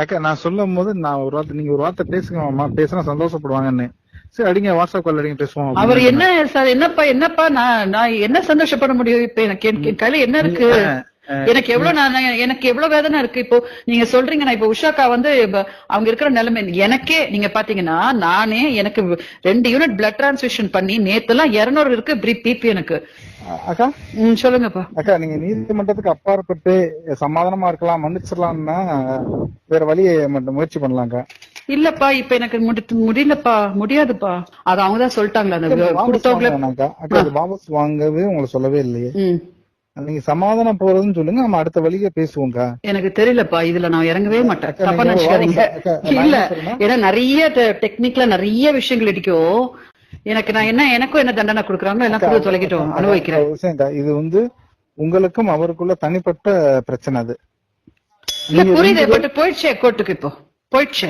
அக்கா நான் சொல்லும் போது நான் ஒரு வார்த்தை நீங்க ஒரு வார்த்தை பேசுங்க மாமா. பேசினா சந்தோஷப்படுவாங்கன்னு. சரி அடிங்க வாட்ஸ்அப் கால் அடிங்க பேசுவோம் அவர் என்ன சார் என்னப்பா என்னப்பா நான் நான் என்ன சந்தோஷப்பட முடியும்? இப்ப எனக்கு என் என் கையில என்ன இருக்கு? எனக்கு எவ்வளவு நான் எனக்கு எவ்வளவு வேதனை இருக்கு? இப்போ நீங்க சொல்றீங்க நான் இப்போ உஷாக்கா வந்து அவங்க இருக்கிற நிலைமை எனக்கே நீங்க பாத்தீங்கன்னா நானே எனக்கு ரெண்டு யூனிட் பிளட் டிரான்ஸ்ஃபியூஷன் பண்ணி நேத்தெல்லாம் இருநூறு இருக்கு பிபி எனக்கு. அக்கா? சொல்லுங்கப்பா. அக்கா நீங்க நீதிமன்றத்துக்கு அப்பாற்பட்டு சமாதானமா இருக்கலாம் மன்னிச்சிடலாம்னா வேற வழியை முயற்சி பண்ணலாம்க்கா இல்லப்பா இப்ப எனக்கு முடி- முடியலப்பா முடியாதுப்பா. அது அவங்க தான் சொல்லிட்டாங்களா அந்த வாபஸ் வாங்கவே உங்களை சொல்லவே இல்லையே. நீங்க சமாதானம் போறதுன்னு சொல்லுங்க நம்ம அடுத்த வழியே பேசுவோம்க்கா. எனக்கு தெரியலப்பா இதுல நான் இறங்கவே மாட்டேன். தப்பா நினைச்சுக்காதீங்க இல்ல ஏன்னா நிறைய டெக்னிக்ல நிறைய விஷயங்கள் இடிக்கும் எனக்கு நான் என்ன எனக்கும் என்ன தண்டனை கொடுக்குறாங்களோ எல்லாம் கொடுத்து தொலைக்கிட்டோம் அனுபவிக்கிறேன். இது வந்து உங்களுக்கும் அவருக்குள்ள தனிப்பட்ட பிரச்சனை அது. புரியுது பட் போயிடுச்சே கோர்ட்டுக்கு இப்போ. போயிடுச்சே.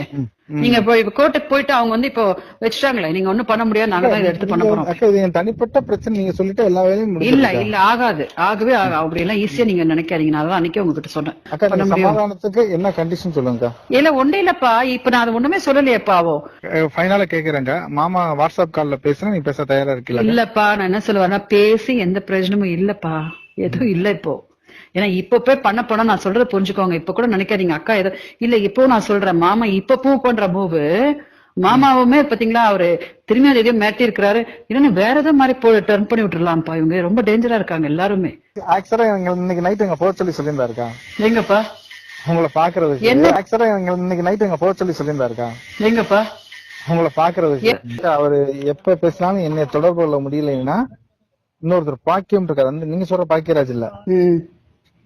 நீங்க இப்போ கோர்ட்டுக்கு போயிட்டு அவங்க வந்து இப்போ வச்சுட்டாங்களே. நீங்க ஒண்ணும் பண்ண முடியாது. நாங்க தான் இதை எடுத்து பண்ண போறோம். தனிப்பட்ட பிரச்சனை. நீங்க சொல்லிட்டு எல்லா வேலையும் இல்ல? இல்ல ஆகாது. ஆகவே ஆகா- அப்படி எல்லாம் ஈஸியா நீங்க நினைக்காதீங்க. நான் அதான் அன்னைக்கே உங்ககிட்ட சொன்னேன். சமாதானத்துக்கு என்ன கண்டிஷன் சொல்லுங்கக்கா? இல்ல ஒண்ணே இல்லப்பா. இப்ப நான் அது ஒண்ணுமே சொல்லலையேப்பா அவோ. ஃபைனலா கேக்குறேங்க மாமா வாட்ஸ்அப் கால்ல பேசுனா நீ பேச தயாரா இருக்கீங்களா இல்லப்பா நான் என்ன சொல்லுவேன்னா பேசி எந்த பிரயோஜனமும் இல்லப்பா. எதுவும் இல்ல இப்போ. ஏன்னா இப்ப போய் பண்ண போனா நான் சொல்றதை புரிஞ்சுக்கோங்க. இப்ப கூட நினைக்காதீங்க. அக்கா ஏதோ இல்ல இப்போ நான் சொல்றேன். மாமா இப்ப பூ பண்ற மூவு மாமாவுமே பாத்தீங்களா அவரு திரும்பி அது எதையும் மிரட்டி இருக்கிறாரு இல்லன்னு வேற ஏதோ மாதிரி போ டர்ன் பண்ணி விட்டுறலாம்ப்பா. இவங்க ரொம்ப டேஞ்சரா இருக்காங்க எல்லாருமே. ஆக்சுவலா எங்க இன்னைக்கு நைட் எங்க போக சொல்லி சொல்லியிருந்தாருக்கா? எங்கப்பா? உங்களை பாக்குறதுக்கு. என்ன? ஆக்சுவலா எங்க இன்னைக்கு நைட் எங்க போக சொல்லி சொல்லியிருந்தாருக்கா? எங்கப்பா? உங்களை பாக்குறதுக்கு. அவரு எப்ப பேசினாலும் என்னை தொடர்பு கொள்ள முடியலைன்னா இன்னொருத்தர் பாக்கியம் இருக்காரு. நீங்க சொல்ற பாக்கியராஜ் இல்ல.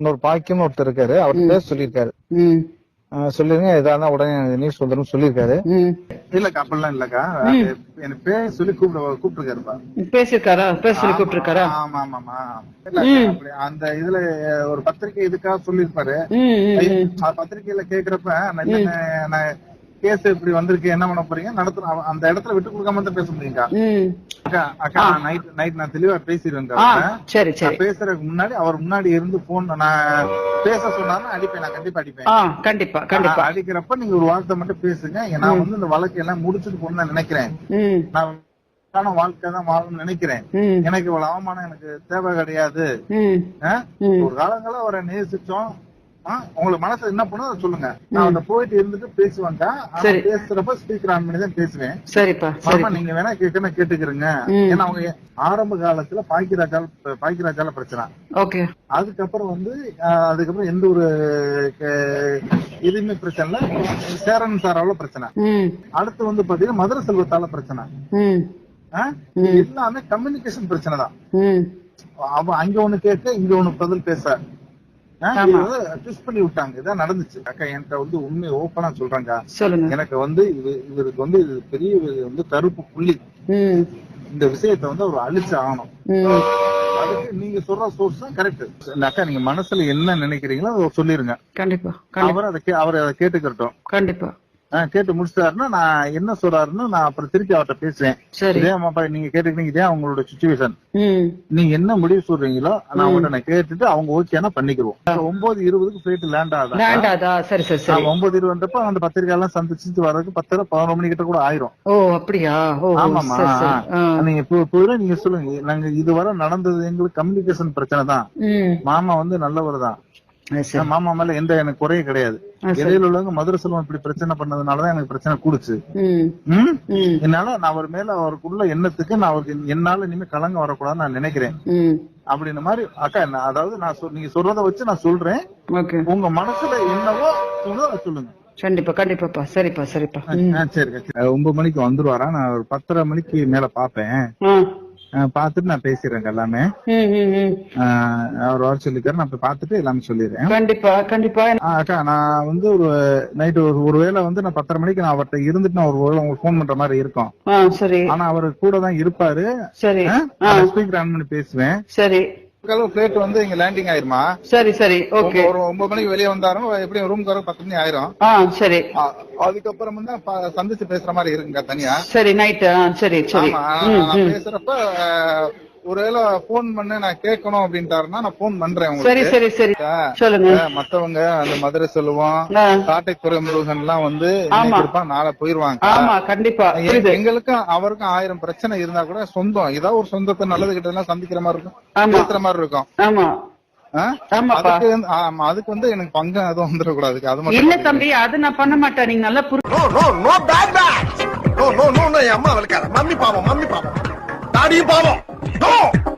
இன்னொரு பாக்கியம் ஒருத்தர் இருக்காரு. அவர் பேச சொல்லியிருக்காரு. சொல்லிருங்க எதா உடனே நியூஸ் வந்துடும் சொல்லியிருக்காரு. ம். இல்லக்கா அப்படிலாம் இல்லக்கா. எனக்கு பேர் சொல்லி கூப்பிட கூப்பிட்டுருக்காருப்பா. பேசியிருக்காரா? பேச சொல்லி கூப்பிட்டுருக்காரா? ஆமா ஆமாமா அப்படி அந்த இதுல ஒரு பத்திரிக்கை இதுக்காக சொல்லிருப்பாரு பத்திரிக்கையில கேக்குறப்ப நான் கேஸ் இப்படி வந்திருக்கு என்ன பண்ண போறீங்க? நடத்துறோம் அவ- அந்த இடத்துல விட்டு கொடுக்காம தான் பேச முடியுங்க ம். அக்கா அக்கா நைட் நைட் நான் தெளிவா. சரி சரி. நான் பேசுறதுக்கு முன்னாடி அவர் முன்னாடி இருந்து போன் நான் பேச சொன்னாருன்னா அடிப்பேன் நான் கண்டிப்பா அடிப்பேன். கண்டிப்பா கண்டிப்பா. அடிக்கிறப்ப நீங்க ஒரு வார்த்தை மட்டும் பேசுங்க. நான் வந்து இந்த வழக்கு எல்லாம் முடிச்சுட்டு போகணும்னு நினைக்கிறேன். நான் அழகான வாழ்க்கை தான் வாழணும்னு நினைக்கிறேன். எனக்கு இவ்வளவு அவமானம் எனக்கு தேவை கிடையாது. ஒரு காலங்கள அவரை நேசிச்சோம். உங்களுக்கு மனசுல என்ன பண்ணும் சொல்லுங்க. நான் அந்த போயிட்டு இருந்துட்டு பேசுவேங்க. பேசுறப்ப ஸ்பீக்கர் ஆன் பண்ணி தான் பேசுவேன். சரிப்பா நீங்க வேணா கேட்கணும் கேட்டுக்கிறீங்க. ஏன்னா அவங்க ஆரம்ப காலத்துல பாக்கியராஜால பாக்கியராஜால பிரச்சனை. ஓகே. அதுக்கப்புறம் வந்து அதுக்கப்புறம் எந்த ஒரு இதுவுமே பிரச்சனை இல்ல. சேரன் சாரால பிரச்சனை. அடுத்து வந்து பாத்தீங்கன்னா மதுரை செல்வத்தால பிரச்சனை? எல்லாமே கம்யூனிகேஷன் பிரச்சனை தான் அவன் அங்க ஒண்ணு கேட்க இங்க ஒண்ணு பதில் பேச. ட்விஸ்ட் பண்ணி விட்டாங்க. இதான் நடந்துச்சு. அக்கா என்கிட்ட வந்து உண்மை ஓப்பனா சொல்றாங்க எனக்கு வந்து இது இவருக்கு வந்து இது பெரிய வந்து கருப்பு புள்ளி. இந்த விஷயத்தை வந்து அவர் அழிச்சு ஆகணும். அதுக்கு நீங்க சொல்ற சோர்ஸ் தான் கரெக்ட் அக்கா நீங்க மனசுல என்ன நினைக்கிறீங்களோ அதை சொல்லிருங்க. கண்டிப்பா. அவர் அதை அவர் அதை கேட்டுக்கிறட்டும் கண்டிப்பா. கேட்டு முடிச்சிட்டாருன்னா நான் என்ன சொல்றாருன்னு நான் அப்புறம் திருப்பி அவர்ட்ட பேசுவேன். சரி. இதே மாப்பா நீங்க கேட்டுக்கிட்டீங்க இதே அவங்களோட சுச்சுவேஷன் நீங்க என்ன முடிவு சொல்றீங்களோ நான் அவங்கள்ட்ட நான் கேட்டுட்டு அவங்க ஓகேனா பண்ணிக்கிறோம் ஒன்பது இருபதுக்கு ஃபிளைட் லேண்ட் ஆகுது? சரி சரி சரி. ஒன்பது இருபதுன்றப்ப அந்த பத்திரிக்கை எல்லாம் சந்திச்சு வர்றதுக்கு பத்தரை பதினொரு மணி கிட்ட கூட ஆயிரும். ஓ அப்படியா? ஆமாமா. நீங்க இப்போ இப்போ நீங்க சொல்லுங்க. நாங்க இதுவரை நடந்தது எங்களுக்கு கம்யூனிகேஷன் பிரச்சனை தான். மாமா வந்து நல்லவர் தான் மாமா மேல எந்த எனக்கு குறையும் கிடையாது. இடையில உள்ளவங்க மதுரை செல்வம் இப்படி பிரச்சனை பண்ணதுனாலதான் எனக்கு பிரச்சனை கூடுச்சு. என்னால நான் அவர் மேல அவருக்குள்ள எண்ணத்துக்கு நான் அவருக்கு என்னால இனிமே கலங்க வரக்கூடாதுன்னு நான் நினைக்கிறேன். ம். அப்படின்ற மாதிரி அக்கா நான் அதாவது நான் நீங்க சொல்றத வச்சு நான் சொல்றேன். உங்க மனசுல என்னவோ சொல்லுதோ அதை சொல்லுங்க. கண்டிப்பா கண்டிப்பாப்பா. சரிப்பா சரிப்பா. சரி. ஒன்பது மணிக்கு வந்துருவாரா? நான் ஒரு பத்தரை மணிக்கு மேல பாப்பேன் பார்த்துட்டு நான் பேசிடுறேன் எல்லாமே. அவர் வர சொல்லிக்காரு நான் போய் பார்த்துட்டு எல்லாமே சொல்லிடுறேன். கண்டிப்பா கண்டிப்பா. அக்கா நான் வந்து ஒரு நைட்டு ஒரு ஒருவேளை வந்து நான் பத்தரை மணிக்கு நான் அவர்கிட்ட இருந்துட்டு நான் ஒரு வேளை உங்களுக்கு ஃபோன் பண்ற மாதிரி இருக்கும். சரி. ஆனா அவர் கூட தான் இருப்பாரு. சரி. ஸ்பீக்கர் ஆன் பண்ணி பேசுவேன். சரி. பிளேட் வந்து இங்க லேண்டிங் ஆயிருமா? சரி சரி. ஓகே ஒரு ஒன்பது மணிக்கு வெளியே வந்தாரும் எப்படி ரூம் வர பத்து மணி ஆயிரும். ஆ சரி. அதுக்கப்புறம் வந்து சந்திச்சு பேசுற மாதிரி இருக்குங்க தனியா. சரி நைட்டு ஆ சரி சரி. பேசுறப்ப ஒருவேளை போன் பண்ண நான் கேட்கணும் அப்படின்ட்டாருன்னா நான் போன் பண்றேன் சரி உங்களுக்கு சரி. சரி சொல்லுங்க. மத்தவங்க அந்த மதுரை செல்வம் ஆ. காட்டை துறைமுருகன் எல்லாம் வந்து இருப்பான் நாளை போயிருவாங்க. ஆமா கண்டிப்பா. எங்களுக்கும் அவருக்கும் ஆயிரம் பிரச்சனை இருந்தா கூட சொந்தம். ஏதாவது ஒரு சொந்தத்தை நல்லது கிட்ட எல்லாம் சந்திக்கிற மாதிரி இருக்கும். பேசுற மாதிரி இருக்கும். ஆமா. அதுக்கு வந்து- ஆமா, அதுக்கு வந்து எனக்கு பங்கம் எதுவும் வந்துடக்கூடாது. அது மட்டும் இல்ல பாத்துக்கங்க. தம்பி அது நான் பண்ண மாட்டேன். நீங்க நல்லா புரி no no no bad bad no no no என் அம்மா வளர்க்காத. மம்மி பாவம் மம்மி பாவம். டாடியும் பாவம். No.